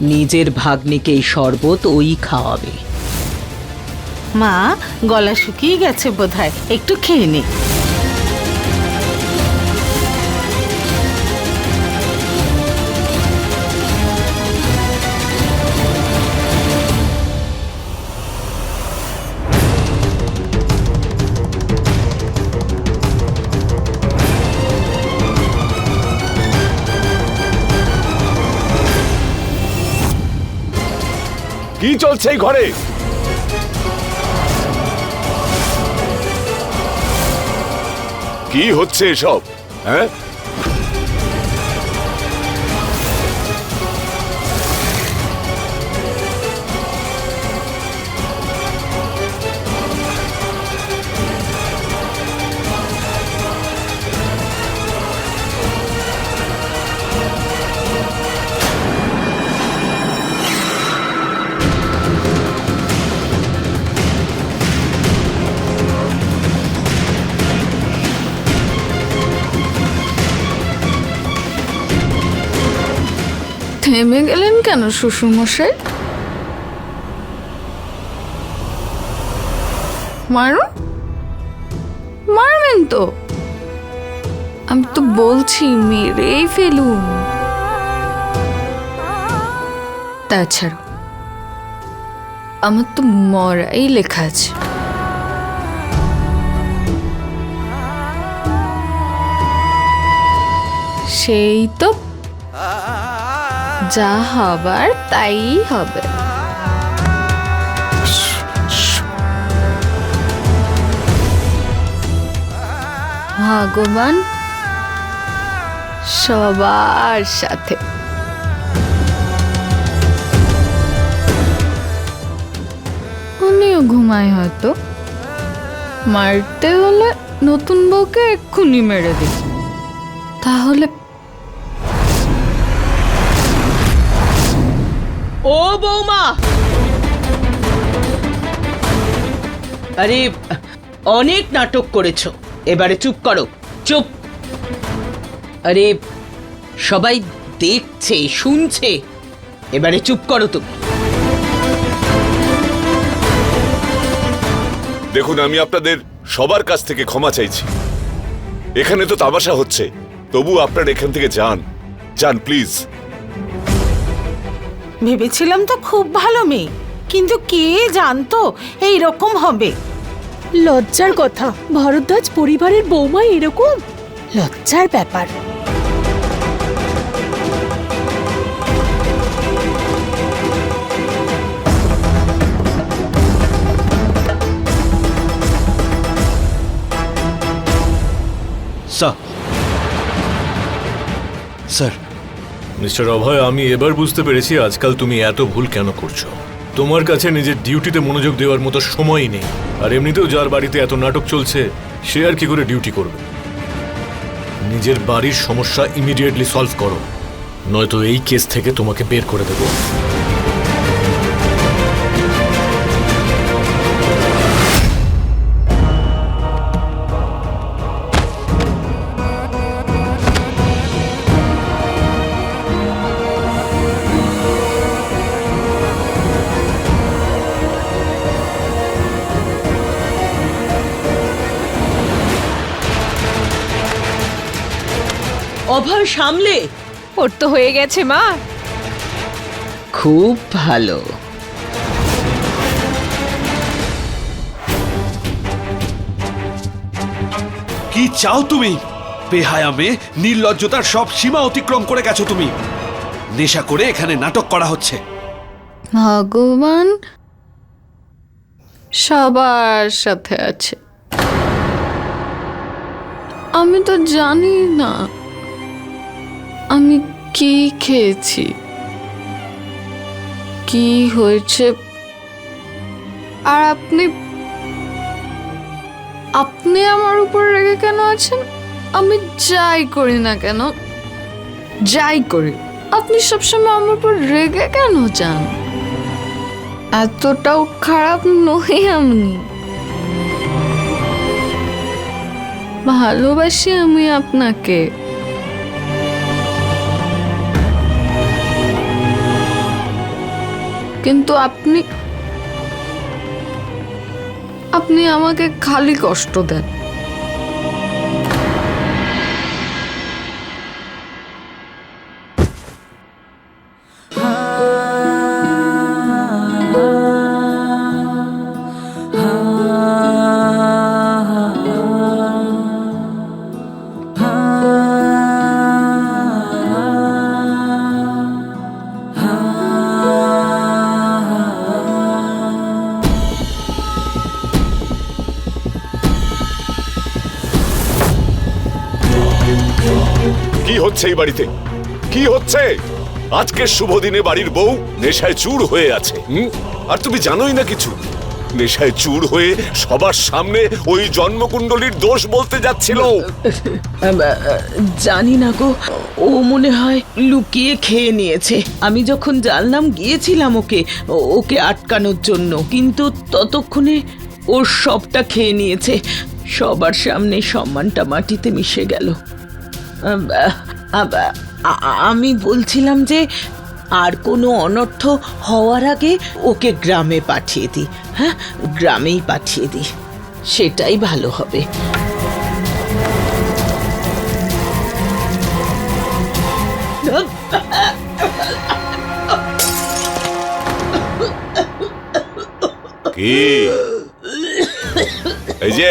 নিজের ভাগ্নিকে এই শরবত ওই খাওয়াবে। মা গলা শুকিয়ে গেছে বোধহয়। একটু খেয়ে নে। কি চলছে এই ঘরে? কি হচ্ছে এসব হ্যাঁ? থেমে গেলেন কেন, শ্বশুরমশাই? মারুন? মারবেন তো। আমি তো বলছি, মেরেই ফেলুন। তাছাড়া আমার তো মরাই লেখা আছে। সেই তো যা হবার তাই হবে। ভগবান, সবার সাথে। উনিও ঘুমায় হয়তো। মারতে হলে নতুন বউকে এক্ষুনি মেরে দিস তাহলে ও বৌমা! আরে, অনেক নাটক করেছ। এবারে চুপ করো, চুপ। আরে, সবাই দেখছে, শুনছে। এবারে চুপ করো তুমি। দেখুন, আমি আপনাদের সবার কাছ থেকে ক্ষমা চাইছি। এখানে তো তামাশা হচ্ছে। তবু আপনার এখান থেকে যান। যান, প্লিজ। ভেবেছিলাম তো খুব ভালো মেয়ে কিন্তু কে জানতো এই রকম হবে? লজ্জার কথা ভরদ্বাজ পরিবারের বৌমা এরকম? লজ্জার ব্যাপার। স্যার। স্যার মিস্টার অভয়, আমি এবার বুঝতে পেরেছি আজকাল তুমি এত ভুল কেন করছ। তোমার কাছে নিজের ডিউটিতে মনোযোগ দেওয়ার মতো সময়ই নেই। আর এমনিতেও যার বাড়িতে এত নাটক চলছে, সে আর কি করে ডিউটি করবে? নিজের বাড়ির সমস্যা ইমিডিয়েটলি সলভ করো। নয়তো এই কেস থেকে তোমাকে বের করে দেবো। অভয় সামলে? ওর তো হয়ে গেছে মা। খুব ভালো। কি চাও তুমি? বেহায়া মেয়ে নির্লজ্জতার সব সীমা অতিক্রম করে গেছো তুমি। নেশা করে এখানে নাটক করা হচ্ছে। ভগবান সবার সাথে আছে। আমি তো জানি না। আমি কি খেয়েছি? কি হয়েছে? আর আপনি আপনি আমার উপর রেগে কেন আছেন? আমি যাই করি না কেন? যাই করি। আপনি সবসময় আমার উপর রেগে কেন যান? এতটাও খারাপ নই আমি। ভালোবাসি আমি আপনাকে। কিন্তু আপনি আপনি আমাকে খালি কষ্ট দেন। হচ্ছে এই বাড়িতে। কি হচ্ছে? আজকের শুভ দিনে বাড়ির বউ নেশায় চুর হয়ে আছে? আর তুমি জানোই না কিছু। নেশায় চুর হয়ে সবার সামনে ওই জন্মকুণ্ডলীর দোষ বলতে যাচ্ছিল। জানি না গো। ও মনে হয় লুকিয়ে খেয়ে নিয়েছে। আমি যখন জানলাম গিয়েছিলাম ওকে ওকে আটকানোর জন্য। কিন্তু ততক্ষণে ওর সবটা খেয়ে নিয়েছে। সবার সামনে সম্মানটা মাটিতে মিশে গেল। আম, বলছিলাম যে আর কোনো অনর্থ হওয়ার আগে ওকে গ্রামে পাঠিয়ে দিই হ্যাঁ? গ্রামেই পাঠিয়ে দিই সেটাই ভালো হবে। কি? এই যে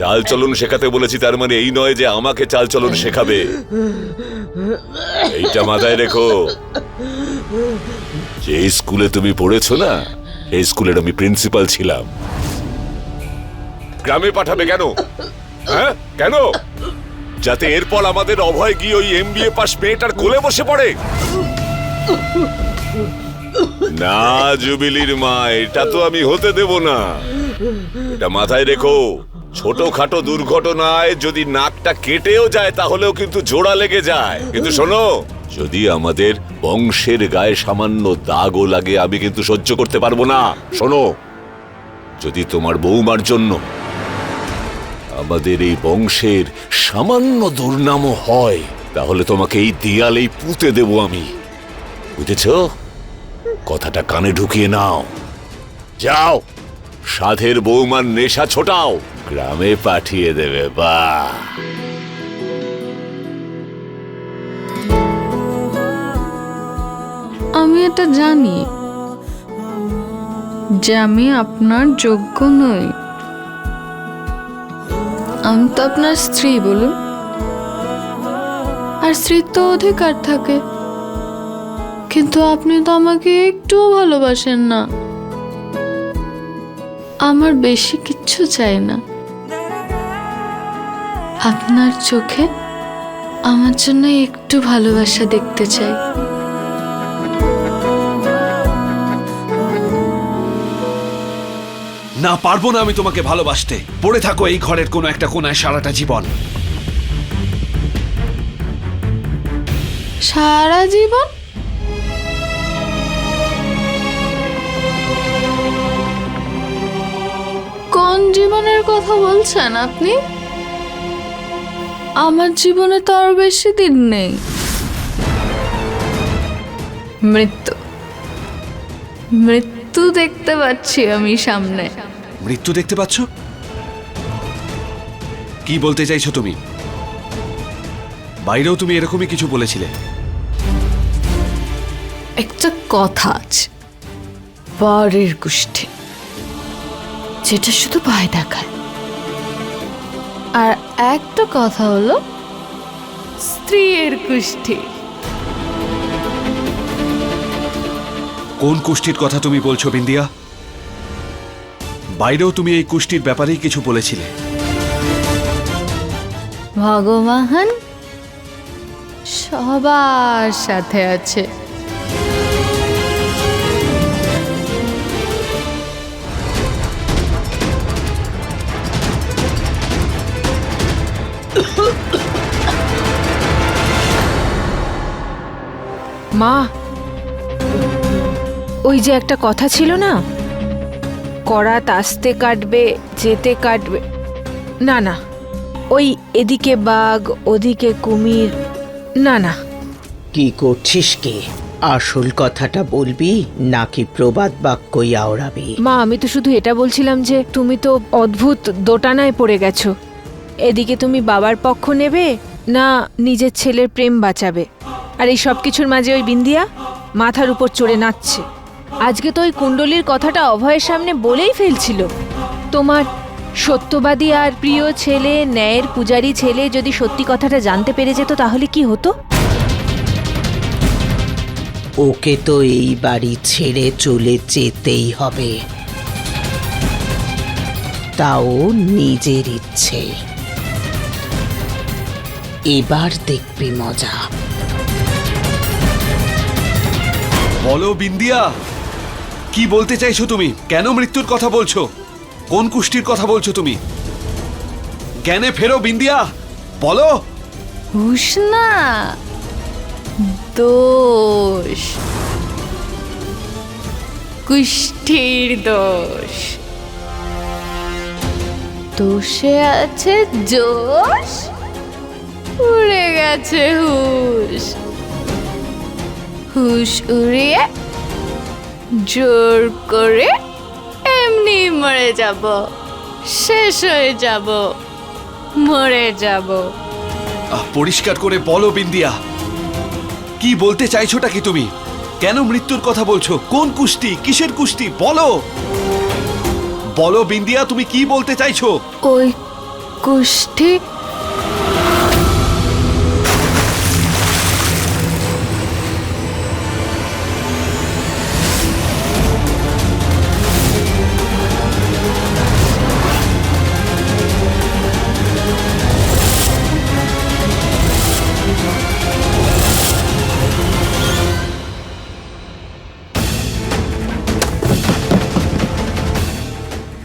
চাল চলন শেখাতে বলেছি, তার মানে এই নয় যে আমাকে চাল চলন শেখাবে। এইটা মাথায় রেখো। যে স্কুলে তুমি পড়েছো না সেই স্কুলের আমি প্রিন্সিপাল ছিলাম। গ্রামে পাঠাবে কেন? হ্যাঁ? কেন? যাতে এরপর আমাদের অভয় গিয়ে ওই এমবিএ পাস মেয়েটার কোলে বসে পড়ে। না, জুবিলির মা, এটা তো আমি হতে দেব না। এটা মাথায় রেখো। ছোটখাটো দুর্ঘটনায় যদি নাকটা কেটেও যায়, তাহলেও কিন্তু জোড়া লেগে যায়। কিন্তু শোনো, যদি আমাদের বংশের গায়ে সামান্য দাগও লাগে, আমি কিন্তু সহ্য করতে পারব না। শোনো, যদি তোমার বৌমার জন্য আমাদের এই বংশের সামান্য দুর্নামও হয়, তাহলে তোমাকে এই দেয়ালেই পুঁতে দেব আমি। বুঝেছ? কথাটা কানে ঢুকিয়ে নাও। যাও, সাধের বৌমার নেশা ছোটাও। গ্রামে পাঠিয়ে দেবে বা আমি এটা জানি যে আমি আপনার যোগ্য নই। আমি তো আপনার স্ত্রী, বলুন। আর স্ত্রীর তো অধিকার থাকে। কিন্তু আপনি তো আমাকে একটুও ভালোবাসেন না। আমার বেশি কিচ্ছু চাই না। আপনার চোখে আমার জন্য একটু ভালোবাসা দেখতে চাই। না পারব না আমি তোমাকে ভালোবাসতে। পড়ে থাকো এই ঘরের কোনো একটা কোনায় সারাটা জীবন। সারা জীবন? কোন জীবনের কথা বলছেন আপনি? আমার জীবনে তো আর বেশি দিন নেই। মৃত্যু। মৃত্যু দেখতে পাচ্ছি আমি সামনে। মৃত্যু দেখতে পাচ্ছ? কি বলতে চাইছো তুমি? বাইরেও তুমি এরকমই কিছু বলেছিলে। একটা কথা আছে পরের গোষ্ঠী। যেটা শুধু ভয় দেখায়। আর একটা কথা হলো স্ত্রীর গোষ্ঠী কোন কুষ্টির কথা তুমি বলছো বিন্দিয়া? বাইরেও তুমি এই কুষ্টির ব্যাপারেই কিছু বলেছিলে। ভগবান সবার সাথে আছে। মা ওই যে একটা কথা ছিল না? করাত আসতে কাটবে যেতে কাটবে। না না ওই এদিকে বাঘ ওদিকে কুমির না না। কি করছিস কে? আসল কথাটা বলবি নাকি প্রবাদ বাক্যই আওড়াবি? মা আমি তো শুধু এটা বলছিলাম যে তুমি তো অদ্ভুত দোটানায় পড়ে গেছো। এদিকে তুমি বাবার পক্ষ নেবে না নিজের ছেলের প্রেম বাঁচাবে? আর এই সব কিছুর মাঝে ওই বিন্দিয়া মাথার উপর চড়ে নাচছে। আজকে তো ওই কুণ্ডলীর কথাটা অভয়ের সামনে বলেই ফেলছিল। তোমার সত্যবাদী আর প্রিয় ছেলে, ন্যায়ের পূজারী ছেলে যদি সত্যি কথাটা জানতে পেরে যেত তাহলে কি হতো? ওকে তো এই বাড়ি ছেড়ে চলে যেতেই হবে। তাও নিজের ইচ্ছে। এবার দেখবি মজা। বলো বিন্দিয়া। কি বলতে চাইছো তুমি? কেন মৃত্যুর কথা বলছো? কোন কুষ্টির কথা বলছো তুমি? জ্ঞানে ফেরো বিন্দিয়া। বলো। না। দোষ। কুষ্ঠির দোষ। দোষে আছে জোশ। উড়ে গেছে হুশ। হুশ উড়িয়ে জোর করে এমনি মরে যাব শেষ হয়ে যাব মরে যাব। পরিষ্কার করে বলো বিন্দিয়া কি বলতে চাইছোটা কি তুমি? কেন মৃত্যুর কথা বলছো? কোন কুষ্টি? কিসের কুষ্টি? বলো। বলো বিন্দিয়া তুমি কি বলতে চাইছো? ওই কুষ্টি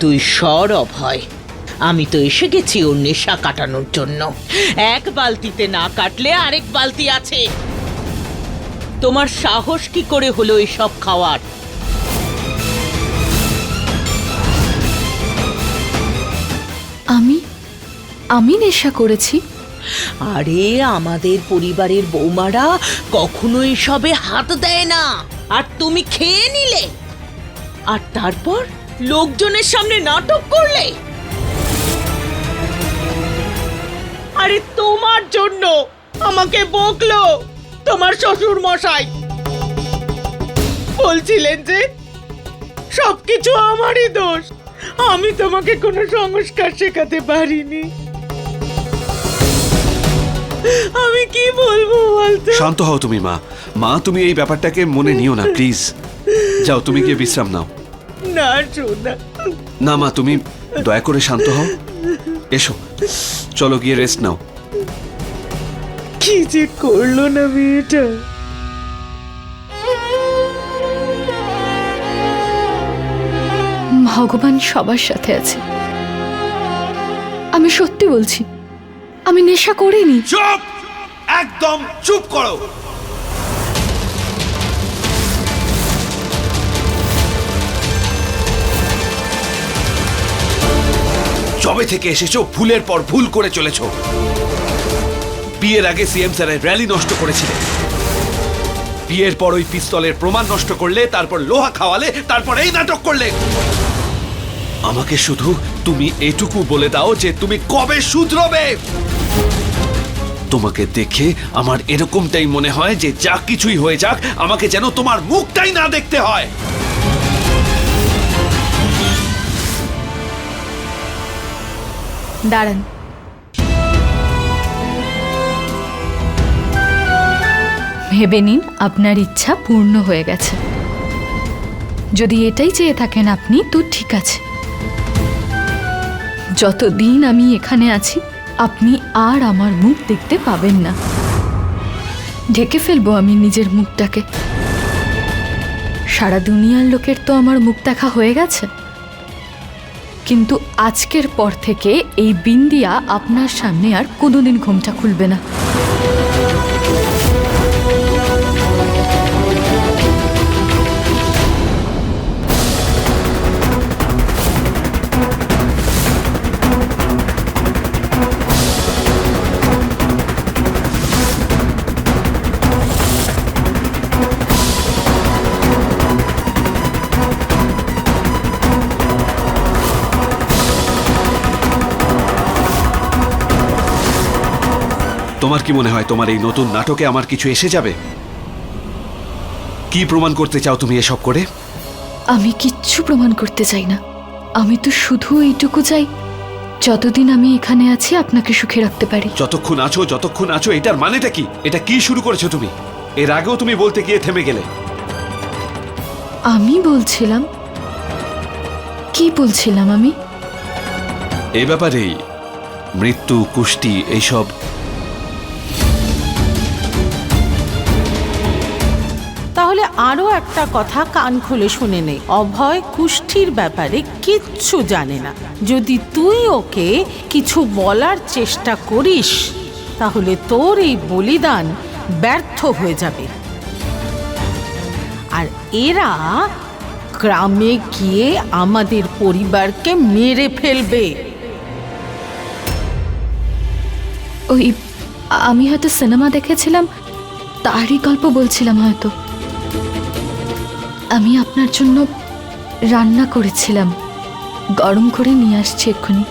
তুই সরব অভয় আমি তো এসে গেছি ওর নেশা কাটানোর জন্য। এক বালতিতে না কাটলে আরেক বালতি আছে। তোমার সাহস কি করে হলো এসব খাওয়ার? আমি? আমি নেশা করেছি? আরে আমাদের পরিবারের বৌমারা কখনো এসবে হাত দেয় না। আর তুমি খেয়ে নিলে। আর তারপর? লোকজনের সামনে নাটক করলে? আরে তোমার জন্য আমাকে বকলো তোমার শ্বশুর মশাই। বলছিলেন যে সবকিছু আমারই দোষ, আমি তোমাকে কোনো সংস্কার শেখাতে পারিনি। আমি কি বলব বলতো? শান্ত হও তুমি, মা। মা, তুমি এই ব্যাপারটাকে মনে নিও না, প্লিজ। যাও, তুমি গিয়ে বিশ্রাম নাও। না শোনা না। মা তুমি দয়া করে শান্ত হও। এসো। চলো গিয়ে রেস্ট নাও। কি যে করল না মেয়েটা? ভগবান সবার সাথে আছে। আমি সত্যি বলছি আমি নেশা করিনি। চুপ! একদম চুপ করো। জবে থেকে এসেছ, ভুলের পর ভুল করে চলেছো। বিয়ের আগে সিএম স্যারের র্যালি নষ্ট করেছিলে। বিয়ের পর ওই পিস্তলের প্রমাণ নষ্ট করলে, তারপর লোহা খাওয়ালে, তারপর এই নাটক করলে। আমাকে শুধু তুমি এটুকু বলে দাও যে তুমি কবে শুধরবে। তোমাকে দেখে আমার এরকমটাই মনে হয় যে যা কিছুই হয়ে যাক, আমাকে যেন তোমার মুখটাই না দেখতে হয়। দাঁড়ান। ভেবে নিন, আপনার ইচ্ছা পূর্ণ হয়ে গেছে। যদি এটাই চেয়ে থাকেন আপনি, তো ঠিক আছে। যতদিন আমি এখানে আছি, আপনি আর আমার মুখ দেখতে পাবেন না। ঢেকে ফেলব আমি নিজের মুখটাকে। সারা দুনিয়ার লোকের তো আমার মুখ দেখা হয়ে গেছে। কিন্তু আজকের পর থেকে এই বিন্দিয়া আপনার সামনে আর কোনোদিন ঘুমটা খুলবে না। তোমার কি মনে হয় তোমার এই নতুন নাটকে আমার কিছু এসে যাবে? কি প্রমাণ করতে চাও তুমি এসব করে? আমি কিচ্ছু প্রমাণ করতে চাই না। আমি তো শুধু এইটুকু চাই যতদিন আমি এখানে আছি আপনাকে সুখে রাখতে পারি। যতক্ষণ আছো যতক্ষণ আছো এটার মানেটা কি? এটা কি শুরু করেছ তুমি? এর আগেও তুমি বলতে গিয়ে থেমে গেলে। আমি বলছিলাম কি বলছিলাম আমি? এ ব্যাপারেই মৃত্যু কুষ্টি এইসব তাহলে আরও একটা কথা কান খুলে শুনে নে। অভয় কুষ্ঠির ব্যাপারে কিচ্ছু জানে না। যদি তুই ওকে কিছু বলার চেষ্টা করিস, তাহলে তোর এই বলিদান ব্যর্থ হয়ে যাবে। আর এরা গ্রামে গিয়ে আমাদের পরিবারকে মেরে ফেলবে। ওই, আমি হয়তো সিনেমা দেখেছিলাম, তারই গল্প বলছিলাম হয়তো। আমি আপনার জন্য রান্না করেছিলাম। গরম করে নিয়ে আসছি এক্ষুনি।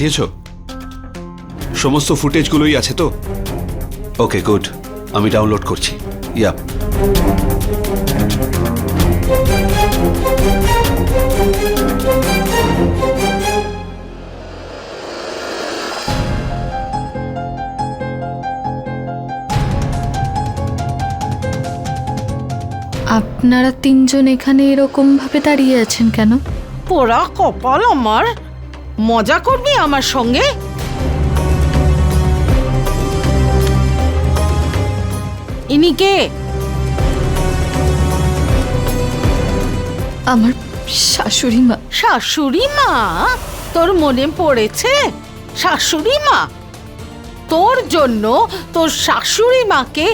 পাঠিয়েছো? সমস্ত ফুটেজগুলোই আছে তো? Okay good. আমি ডাউনলোড করছি। ইয়া। আপনারা তিনজন এখানে এরকম ভাবে দাঁড়িয়ে আছেন কেন? পোড়া কপাল আমার। মজা করবি আমার সঙ্গে? ইনি কে? আমার শাশুড়ি মা। শাশুড়ি মা? তোর মনে পড়েছে? শাশুড়ি মা? তোর জন্য তোর শাশুড়ি মাকে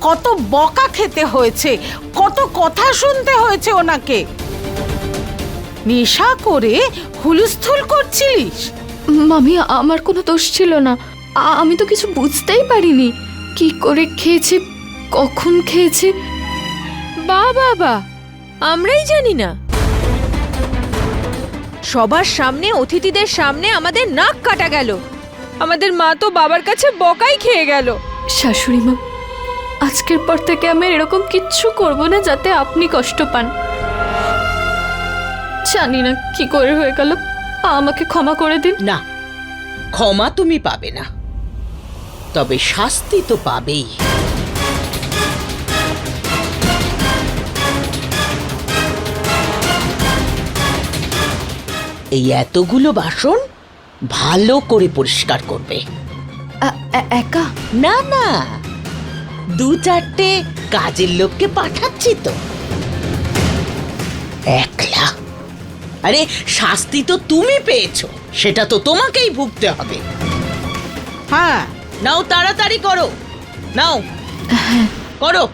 কত বকা খেতে হয়েছে কত কথা শুনতে হয়েছে ওনাকে। নেশা করে হুলস্থুল করছিলিস? মামি আমার কোনো দোষ ছিল না। আমি তো কিছু বুঝতেই পারিনি। কি করে খেয়েছি কখন খেয়েছি? বা বাবা আমরাই জানি না। সবার সামনে অতিথিদের সামনে আমাদের নাক কাটা গেল। আমাদের মা তো বাবার কাছে বকাই খেয়ে গেল। শাশুড়ি মা আজকের পর থেকে আমি এরকম কিচ্ছু করব না যাতে আপনি কষ্ট পান। জানি না কি করে হয়ে গেল। আমাকে ক্ষমা করে দিন। না ক্ষমা তুমি পাবে না। তবে শাস্তি তো পাবেই। এই এতগুলো বাসন ভালো করে পরিষ্কার করবে। একা? না না দু চারটে কাজের লোককে পাঠাচ্ছি তো। একলা আরে শাস্তি তো তুমি পেয়েছ। সেটা তো তোমাকেই ভুগতে হবে। হ্যাঁ। নাও তাড়াতাড়ি করো। নাও। করো।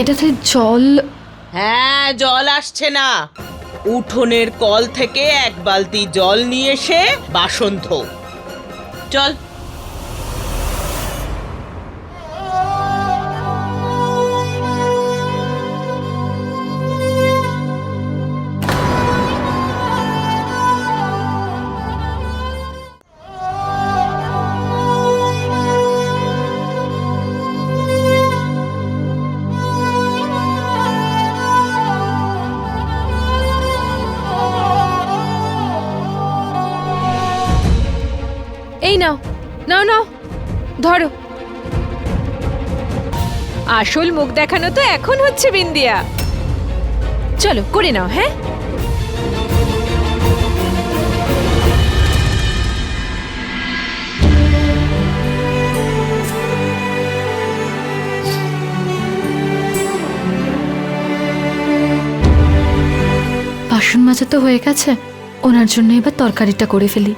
এটাতে জল হ্যাঁ জল আসছে না। উঠোনের কল থেকে এক বালতি জল নিয়ে এসে বাসন ধো। চল। নাও ধরো। আসল মুখ দেখানো তো এখন হচ্ছে বিন্দিয়া। চলো, করে নাও হ্যাঁ? বাসন মাজা তো হয়ে গেছে। ওনার জন্য এবার তরকারিটা করে ফেলি।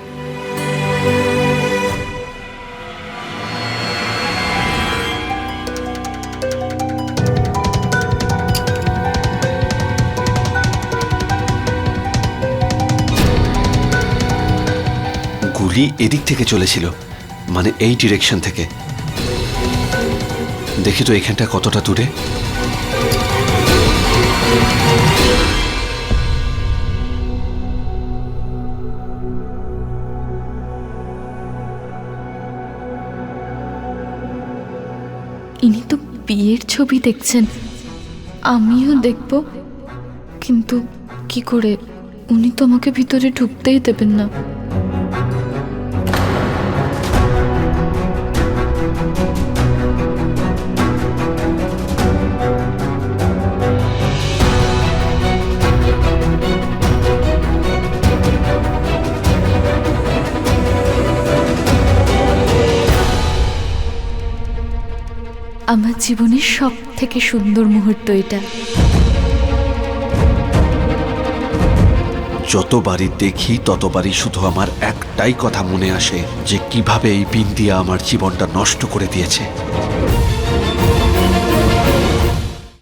গুলি এদিক থেকে চলেছিল মানে এই ডিরেকশন থেকে। দেখি তো এখানটা কতটা দূরে। ইনি তো বিয়ের ছবি দেখছেন, আমিও দেখব, কিন্তু কি করে? উনি তো আমাকে ভিতরে ঢুকতেই দেবেন না। আমার জীবনের সব থেকে সুন্দর মুহূর্ত এটা। যতবারই দেখি, ততবারই শুধু আমার একটাই কথা মনে আসে যে কীভাবে এই বিন্দিয়া আমার জীবনটা নষ্ট করে দিয়েছে।